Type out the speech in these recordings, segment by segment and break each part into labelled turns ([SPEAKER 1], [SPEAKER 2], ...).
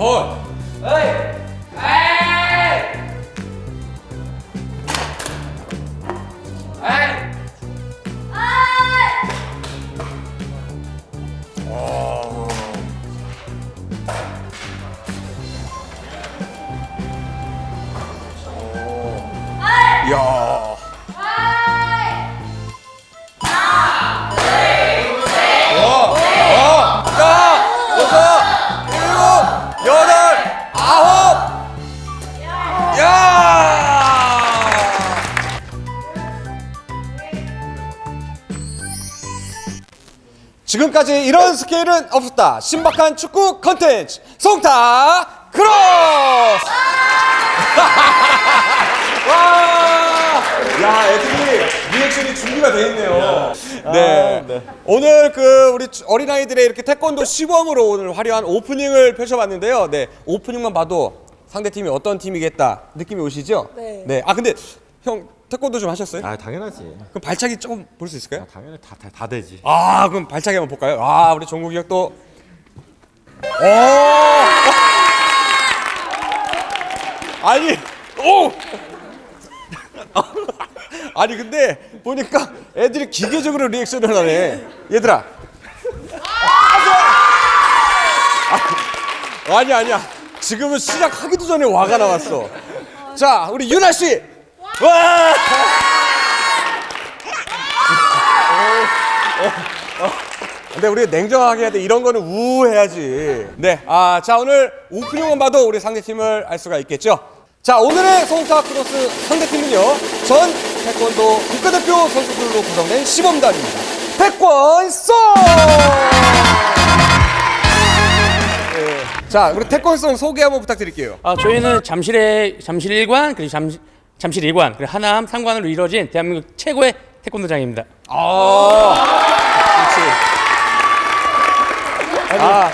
[SPEAKER 1] 컷. 야. 지금까지 이런 스케일은 없었다. 신박한 축구 컨텐츠 송타 크로스. 와! 야, 애들이 리액션이 준비가 돼 있네요. 네. 오늘 그 우리 어린 아이들의 이렇게 태권도 시범으로 오늘 화려한 오프닝을 펼쳐봤는데요. 네. 오프닝만 봐도 상대 팀이 어떤 팀이겠다 느낌이 오시죠?
[SPEAKER 2] 네.
[SPEAKER 1] 네. 아, 근데 형 태권도 좀 하셨어요?
[SPEAKER 3] 아 당연하지.
[SPEAKER 1] 그럼 발차기 조금 볼 수 있을까요?
[SPEAKER 3] 당연히 다, 다, 다 되지.
[SPEAKER 1] 아, 그럼 발차기 한번 볼까요? 아, 우리 종국이 형 또. 오! 아니, 오! 아니, 근데 보니까 애들이 기계적으로 리액션을 하네. 얘들아. 아, 아니, 아니야. 지금은 시작하기도 전에 와가 나왔어. 자, 우리 유나 씨. 와! 근데 우리 냉정하게 해야 돼. 이런 거는 우 해야지. 네. 아, 자, 오늘 오프닝만 봐도 우리 상대팀을 알 수가 있겠죠. 자, 오늘의 송타 크로스 상대팀은요. 전 태권도 국가대표 선수들로 구성된 시범단입니다. 태권송! 네. 자, 우리 태권 송 소개 한번 부탁드릴게요.
[SPEAKER 2] 아, 저희는 잠실의 잠실 1관 그리고 잠, 잠실 2관 그리고 하남 3관으로 이루어진 대한민국 최고의 태권도장입니다.
[SPEAKER 1] 아, 그렇지. 아,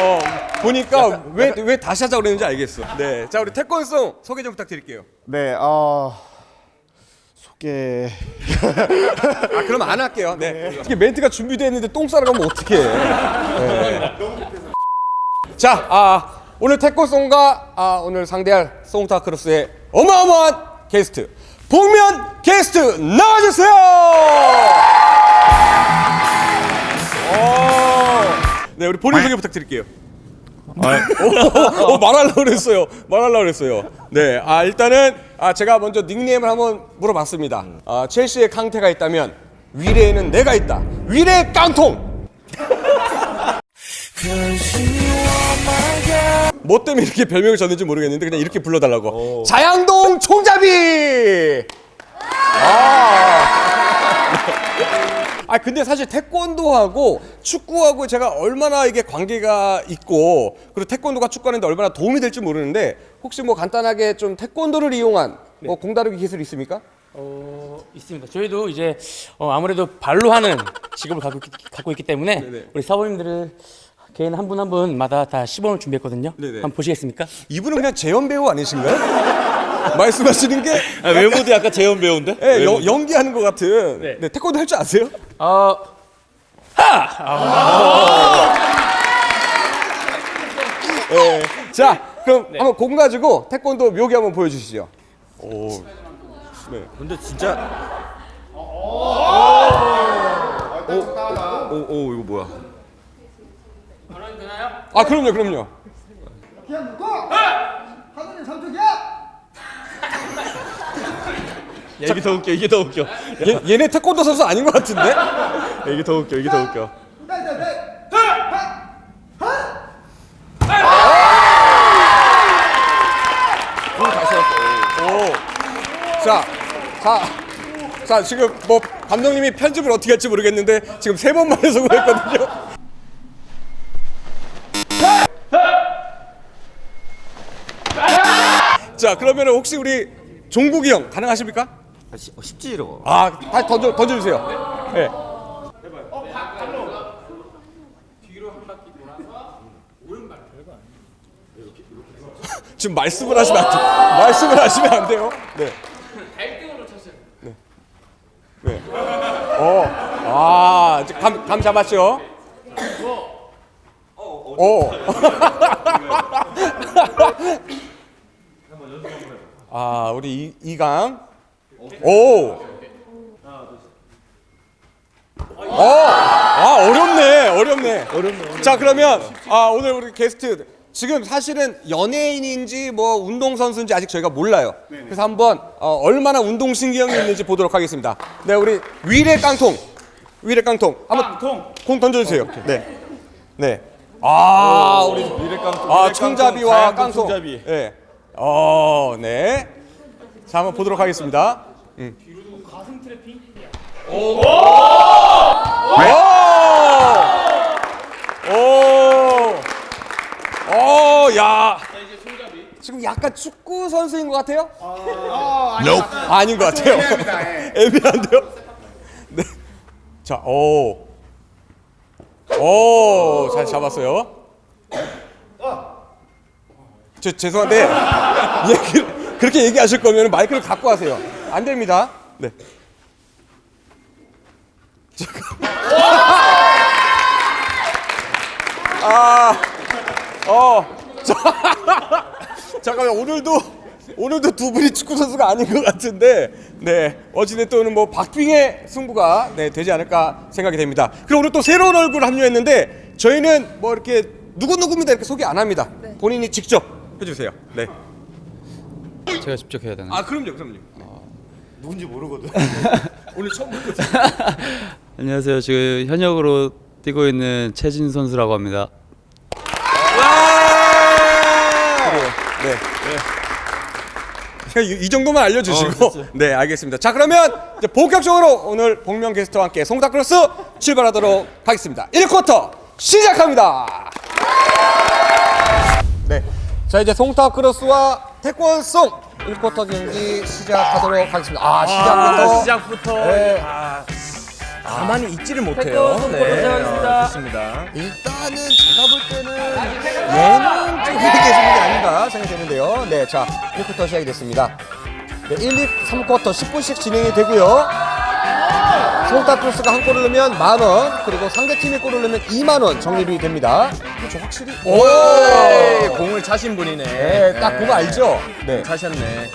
[SPEAKER 1] 어, 보니까 왜, 왜 다시 하자고 그랬는지 알겠어. 네. 자, 우리 태권송 소개 좀 부탁드릴게요.
[SPEAKER 4] 네, 어 소개
[SPEAKER 1] 아, 그럼 안 할게요. 네. 이게 멘트가 준비되어 있는데 똥 싸러 가면 어떡해. 네. 자, 아, 오늘 태권송과 아, 오늘 상대할 송타 크로스의 어마어마한 게스트, 복면 게스트 나와주세요! 오. 네, 우리 본인 소개 부탁드릴게요. 어, 어, 말하려고 그랬어요. 말하려고 그랬어요. 네, 아 일단은 아 제가 먼저 닉네임을 한번 물어봤습니다. 아 첼시에 강태가 있다면 위례에는 내가 있다. 위례 깡통. 뭐 때문에 이렇게 별명을 줬는지 모르겠는데 그냥 이렇게 불러달라고. 자양동 총잡이. 아 근데 사실 태권도하고 축구하고 제가 얼마나 이게 관계가 있고 그리고 태권도가 축구하는데 얼마나 도움이 될지 모르는데 혹시 뭐 간단하게 좀 태권도를 이용한 뭐 공다루기 기술이 있습니까?
[SPEAKER 2] 어, 있습니다. 저희도 이제 어, 아무래도 발로 하는 직업을 갖고, 있기, 갖고 있기 때문에
[SPEAKER 1] 네네.
[SPEAKER 2] 우리 사모님들을 개인 한 분 한 분마다 다 시범을 준비했거든요.
[SPEAKER 1] 네네.
[SPEAKER 2] 한번 보시겠습니까?
[SPEAKER 1] 이분은 그냥 재연 배우 아니신가요? 말씀하시는 게
[SPEAKER 3] 아, 외모도 약간 재현 배우인데?
[SPEAKER 1] 예, 여- 연기하는 것 같은 네.
[SPEAKER 2] 네.
[SPEAKER 1] 태권도 할 줄 아세요?
[SPEAKER 2] 어,
[SPEAKER 1] 예. 자 그럼 한번 공 가지고 태권도 묘기 한번 보여주시죠.
[SPEAKER 3] 근데 진짜. 오, 오, 오, 이거 뭐야?
[SPEAKER 1] 아 그럼요 그럼요.
[SPEAKER 5] 그냥 묶어! 하늘은 삼척이야!
[SPEAKER 3] 야, 이게 더 웃겨, 이게 더 웃겨. 야,
[SPEAKER 1] 얘, 얘네 태권도 선수 아닌 것 같은데?
[SPEAKER 3] 이게 더 웃겨, 이게 더 웃겨.
[SPEAKER 5] 네, 네, 네.
[SPEAKER 1] 자, 자, 자 지금 뭐 감독님이 편집을 어떻게 할지 모르겠는데 지금 세 번 만에 성공했거든요. 자, 그러면 혹시 우리 종국이 형 가능하십니까?
[SPEAKER 3] 아, 시, 어, 쉽지 이러고.
[SPEAKER 1] 아, 다시 던져 던져주세요. 네. 지금 말씀을 하시면 안 돼요. 말씀을 하시면 안 돼요. 네. 네. 네. 어. 아, 이제 감, 감 잡았죠? 어. 아, 우리 이, 이강. 오. 어, 아 어렵네, 어렵네. 어렵네. 자 그러면 아 오늘 우리 게스트 지금 사실은 연예인인지 뭐 운동 선수인지 아직 저희가 몰라요. 그래서 한번 어, 얼마나 운동 신경이 있는지 보도록 하겠습니다. 네, 우리 위례 깡통, 위례 깡통 한번 공 던져주세요. 네, 네. 아 우리
[SPEAKER 3] 미래깡통.
[SPEAKER 1] 아 총잡이와 깡통.
[SPEAKER 3] 총잡이.
[SPEAKER 1] 네. 어, 네. 자 한번 보도록 하겠습니다. 음. 오! 오! 오! 야! 지금 약간 축구 선수인 것 같아요? 아, 아닌 것 같아요. 애매한데요? 네. 자, 오. 오, 잘 잡았어요. 저 죄송한데 얘기를 그렇게 얘기하실 거면 마이크를 갖고 하세요. 안 됩니다. 네. 아, 어, 자, 잠깐만 오늘도 오늘도 두 분이 축구 선수가 아닌 것 같은데, 네 어찌됐든 뭐 박빙의 승부가 네 되지 않을까 생각이 됩니다. 그리고 오늘 또 새로운 얼굴 합류했는데 저희는 뭐 이렇게 누구 누구입니다 이렇게 소개 안 합니다. 본인이 직접 해주세요. 네.
[SPEAKER 6] 제가 직접 해야 되나요?
[SPEAKER 1] 아 그럼요, 그럼요. 누군지 모르거든. 오늘 처음 듣거든.
[SPEAKER 6] 안녕하세요. 지금 현역으로 뛰고 있는 최진 선수라고 합니다.
[SPEAKER 1] 네. 네. 이, 이 정도만 알려주시고 네 알겠습니다. 자 그러면 이제 본격적으로 오늘 복면 게스트와 함께 송다크로스 출발하도록 하겠습니다. 1쿼터 시작합니다. 네. 자 이제 송타 크로스와 태권송 1쿼터 경기 시작하도록 하겠습니다. 아 시작부터
[SPEAKER 3] 시작부터
[SPEAKER 1] 네.
[SPEAKER 3] 아, 가만히 있지를 못해요. 네. 아, 좋습니다.
[SPEAKER 1] 일단은 제가 볼 때는 예능 쪽에 계시는 게 아닌가 생각이 되는데요. 네, 자 1쿼터 시작이 됐습니다. 네, 1, 2, 3쿼터 10분씩 진행이 되고요. 송타크로스가 한 골을 넣으면 만 원, 그리고 상대 팀이 골을 넣으면 2만 원 정립이 됩니다. 그렇죠, 확실히. 오,
[SPEAKER 3] 네, 공을 차신 분이네.
[SPEAKER 1] 네, 딱 보고 알죠. 네,
[SPEAKER 3] 차셨네.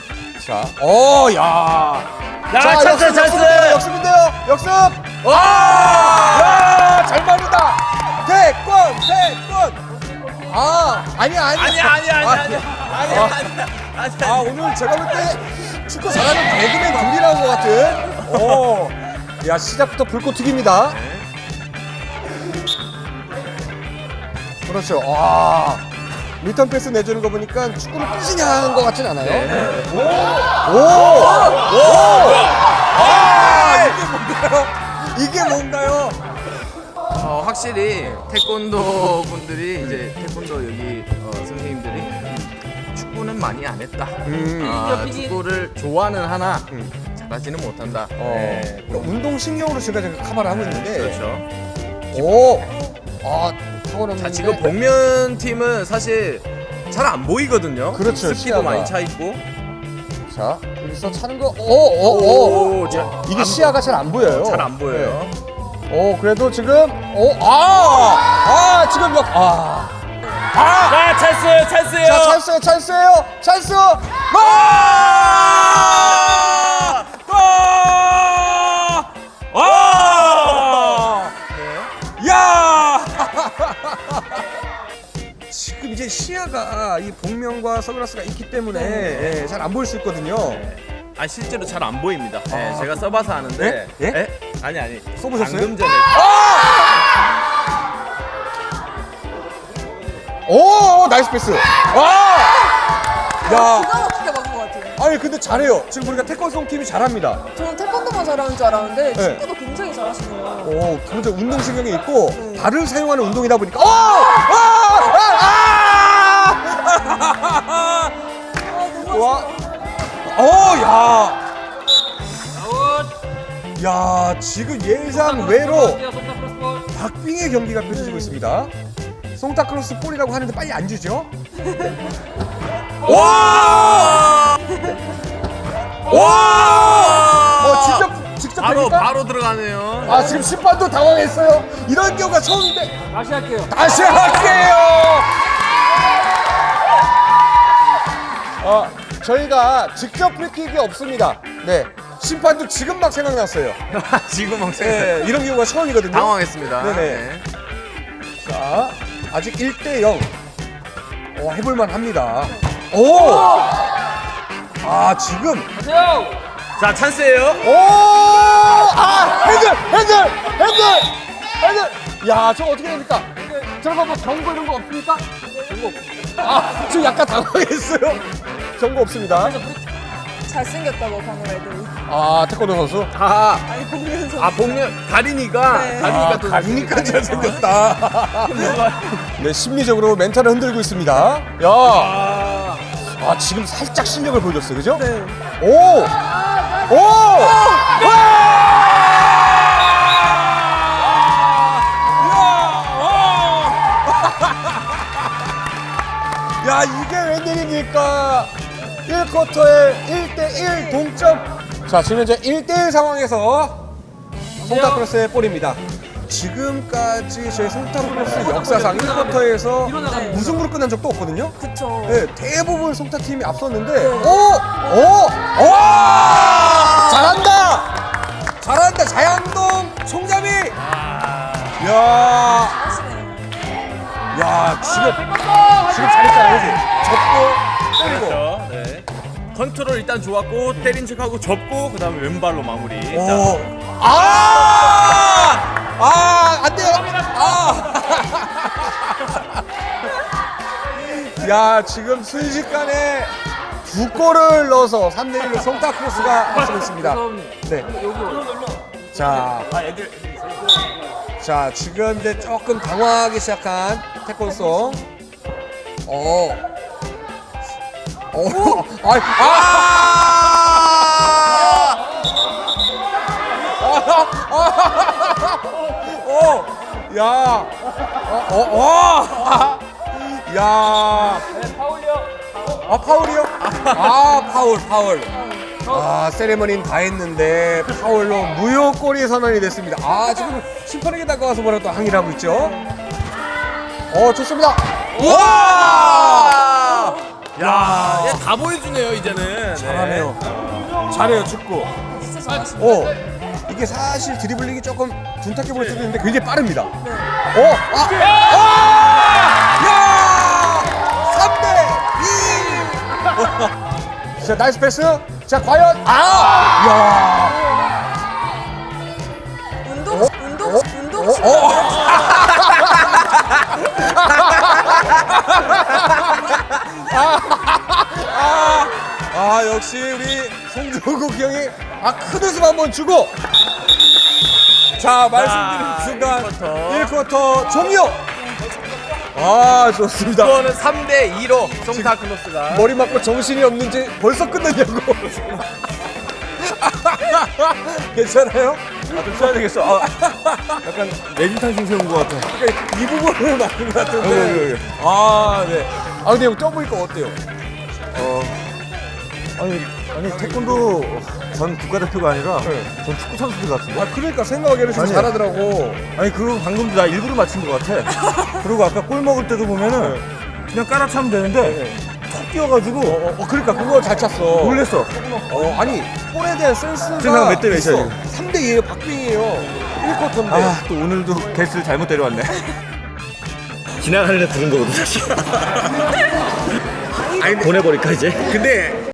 [SPEAKER 1] 자, 오, 야,
[SPEAKER 3] 야,
[SPEAKER 1] 자,
[SPEAKER 3] 찬스,
[SPEAKER 1] 역습,
[SPEAKER 3] 찬스!
[SPEAKER 1] 역습인데요, 역습인데요, 역습. 와, 야, 잘 말린다. 태권, 태권. 아, 아니야, 아니야.
[SPEAKER 3] 아니야, 아니야, 아니야, 아니야. 아니야,
[SPEAKER 1] 아.
[SPEAKER 3] 아니야. 아니야.
[SPEAKER 1] 아 오늘 제가 볼 때 축구 잘하는 개그맨 둘이 나온 것 같은. 오, 야 시작부터 불꽃 튀깁니다. 그렇죠. 아 리턴 패스 내주는 거 보니까 축구를 꾸준히 하는 것 같진 않아요. 오, 오, 오. 아 이게 뭔가요? 이게 뭔가요?
[SPEAKER 7] 어, 확실히 태권도 분들이 이제 태권도 여기 어, 선생님들이 축구는 많이 안 했다. 아, 축구를 좋아는 하나 잘 하지는 못한다.
[SPEAKER 1] 어,
[SPEAKER 7] 네.
[SPEAKER 1] 그러니까 운동 신경으로 지금 제가 카바를 하고 있는데.
[SPEAKER 7] 그렇죠.
[SPEAKER 1] 오, 아 타고는
[SPEAKER 7] 자, 지금 복면 팀은 사실 잘 안 보이거든요.
[SPEAKER 1] 그렇죠,
[SPEAKER 7] 스피도
[SPEAKER 1] 시야가.
[SPEAKER 7] 많이 차 있고.
[SPEAKER 1] 자 여기서 차는 거, 오, 오, 오.
[SPEAKER 7] 오, 자,
[SPEAKER 1] 이게 시야가 잘 안 보여요.
[SPEAKER 7] 잘 안 보여요.
[SPEAKER 1] 네. 오, 그래도 지금, 오, 아, 아, 지금 역, 아,
[SPEAKER 3] 자, 찬스예요, 찬스예요.
[SPEAKER 1] 자, 찬스요, 찬스예요, 찬스, 와, 시야가 이 복면과 선글라스가 있기 때문에 예, 잘안 보일 수 있거든요.
[SPEAKER 7] 아 실제로 잘 안 보입니다. 네, 제가 써봐서 아는데.
[SPEAKER 1] 예? 예?
[SPEAKER 7] 에? 아니 아니.
[SPEAKER 1] 써보셨어요?
[SPEAKER 7] 방금 전에.
[SPEAKER 1] 오, 나이스 패스. 와, 야.
[SPEAKER 8] 기가 막히게 막은 것 같아요.
[SPEAKER 1] 아니 근데 잘해요. 지금 보니까 태권송 팀이 잘합니다.
[SPEAKER 8] 저는 태권도만 잘하는 줄 알았는데
[SPEAKER 1] 네.
[SPEAKER 8] 축구도 굉장히 잘하시네요.
[SPEAKER 1] 오, 기본적으로 운동 신경이 있고 발을 사용하는 운동이다 보니까 오! 아! 아! 아! 와. 오, 야. 야, 지금 예상 외로 박빙의 경기가 펼쳐지고 있습니다. 송타크로스 볼이라고 하는데 빨리 안 주죠? 와! 와! 어, 직접 직접
[SPEAKER 7] 바로
[SPEAKER 1] 됩니까?
[SPEAKER 7] 바로 들어가네요.
[SPEAKER 1] 아 지금 심판도 당황했어요. 이런 경우가 처음인데. 다시 할게요. 다시 할게요. 아, 저희가 직접 프리킥이 없습니다. 네. 심판도 지금 막 생각났어요.
[SPEAKER 7] 지금 막
[SPEAKER 1] 네, 이런 경우가 처음이거든요.
[SPEAKER 7] 당황했습니다.
[SPEAKER 1] 네네.
[SPEAKER 7] 네.
[SPEAKER 1] 자, 아직 1대 0. 어, 해볼만 합니다. 오! 아, 지금.
[SPEAKER 3] 자 찬스예요.
[SPEAKER 1] 오! 아, 핸들! 핸들! 핸들! 핸들! 야, 저거 어떻게 됩니까? 저거 뭐 경고 이런 거 없습니까? 경고 없 아, 지금 약간 당황했어요. 경고 없습니다.
[SPEAKER 8] 잘생겼다고 방금 애들이.
[SPEAKER 1] 아, 태권도 선수?
[SPEAKER 7] 아,
[SPEAKER 8] 아니 보면서.
[SPEAKER 7] 아 복면 가리니까
[SPEAKER 8] 네.
[SPEAKER 7] 가리니까
[SPEAKER 1] 아,
[SPEAKER 7] 또
[SPEAKER 1] 가리니까 잘생겼다. 네, 심리적으로 멘탈을 흔들고 있습니다. 야, 아 지금 살짝 실력을 보여줬어요, 그죠?
[SPEAKER 8] 네.
[SPEAKER 1] 오, 오, 와! 야, 이게 웬일입니까? 1쿼터에 1대1 동점. 자, 지금 현재 1대1 상황에서 송타 크로스의 볼입니다. 지금까지 저희 송타 크로스 역사상 1쿼터에서 무승부로 끝난 적도 없거든요.
[SPEAKER 8] 그쵸.
[SPEAKER 1] 네, 대부분 송타 팀이 앞섰는데, 오, 오, 오, 잘한다, 잘한다, 자양동 송자미. 야, 야, 지금 지금 잘했잖아, 그지?
[SPEAKER 3] 컨트롤 일단 좋았고 때린 척하고 접고 그다음에 왼발로 마무리. 자,
[SPEAKER 1] 오, 아, 아, 안 돼요. 아. 야, 지금 순식간에 두 골을 넣어서 3대 1로 송타 크로스가 앞서고 있습니다. 네. 자,
[SPEAKER 3] 아 애들
[SPEAKER 1] 자, 지금 이제 조금 당황하기 시작한 태권송. 어. 어. 아! 아! 어. 야. 어, 어, 어. 야. 아, 파울이요? 아, 파울, 파울. 아, 세레머니는 다 했는데 파울로 무효골이 선언이 됐습니다. 아, 지금 심판에게 다가와서 뭐라고 또 항의를 하고 있죠. 어, 좋습니다. 와!
[SPEAKER 3] 야, 얘다 보여주네요 이제는.
[SPEAKER 1] 잘하네요. 잘해요, 축구.
[SPEAKER 8] 진짜 잘하시네.
[SPEAKER 1] 어, 이게 사실 드리블링이 조금 둔탁해 보일 수도 있는데 굉장히 빠릅니다.
[SPEAKER 8] 네.
[SPEAKER 1] 어, 아, 아! 야! 3대 2! 자, 나이스 패스. 자, 과연, 아! 야!
[SPEAKER 8] 운동 운동
[SPEAKER 1] 어?
[SPEAKER 8] 운동
[SPEAKER 1] 어?
[SPEAKER 8] 시간
[SPEAKER 1] 어? 아, 역시 우리 송조국 형이 아, 큰 웃음 한번 주고. 자, 말씀드린 순간 1쿼터 종료. 아, 좋습니다.
[SPEAKER 7] 이거는 3대 2로 송타크로스가
[SPEAKER 1] 머리 맞고 정신이 없는지 벌써 끝났냐고. 괜찮아요?
[SPEAKER 3] 좀 써야 되겠어. 아, 약간 심 세운 것 같아.
[SPEAKER 1] 그러니까 이 부분을 맞는 것
[SPEAKER 3] 여기, 여기,
[SPEAKER 1] 같은데.
[SPEAKER 3] 여기.
[SPEAKER 1] 아, 네. 아, 근데 형 떠보니까 어때요?
[SPEAKER 3] 아니 아니 태권도 전 국가대표가 아니라
[SPEAKER 1] 네.
[SPEAKER 3] 전 축구 선수들 같은데.
[SPEAKER 1] 아, 그러니까 생각하기에는 좀
[SPEAKER 3] 아니.
[SPEAKER 1] 잘하더라고.
[SPEAKER 3] 아니 그거 방금도 나 일부러 맞춘 것 같아. 그리고 아까 골 먹을 때도 보면은 그냥 깔아차면 되는데 톡 뛰어가지고
[SPEAKER 1] 어, 어, 그러니까 그거 잘 찼어.
[SPEAKER 3] 놀랬어.
[SPEAKER 1] 어, 아니, 볼에 대한 센스가
[SPEAKER 3] 생각 몇 대몇
[SPEAKER 1] 있어.
[SPEAKER 3] 이야,
[SPEAKER 1] 3대 2예요. 박빙이에요. 1쿼터인데.
[SPEAKER 3] 아 또 오늘도 개수를 잘못 데려왔네. 지나가는 애 부른 거거든 사실. 보내버릴까 이제?
[SPEAKER 1] 근데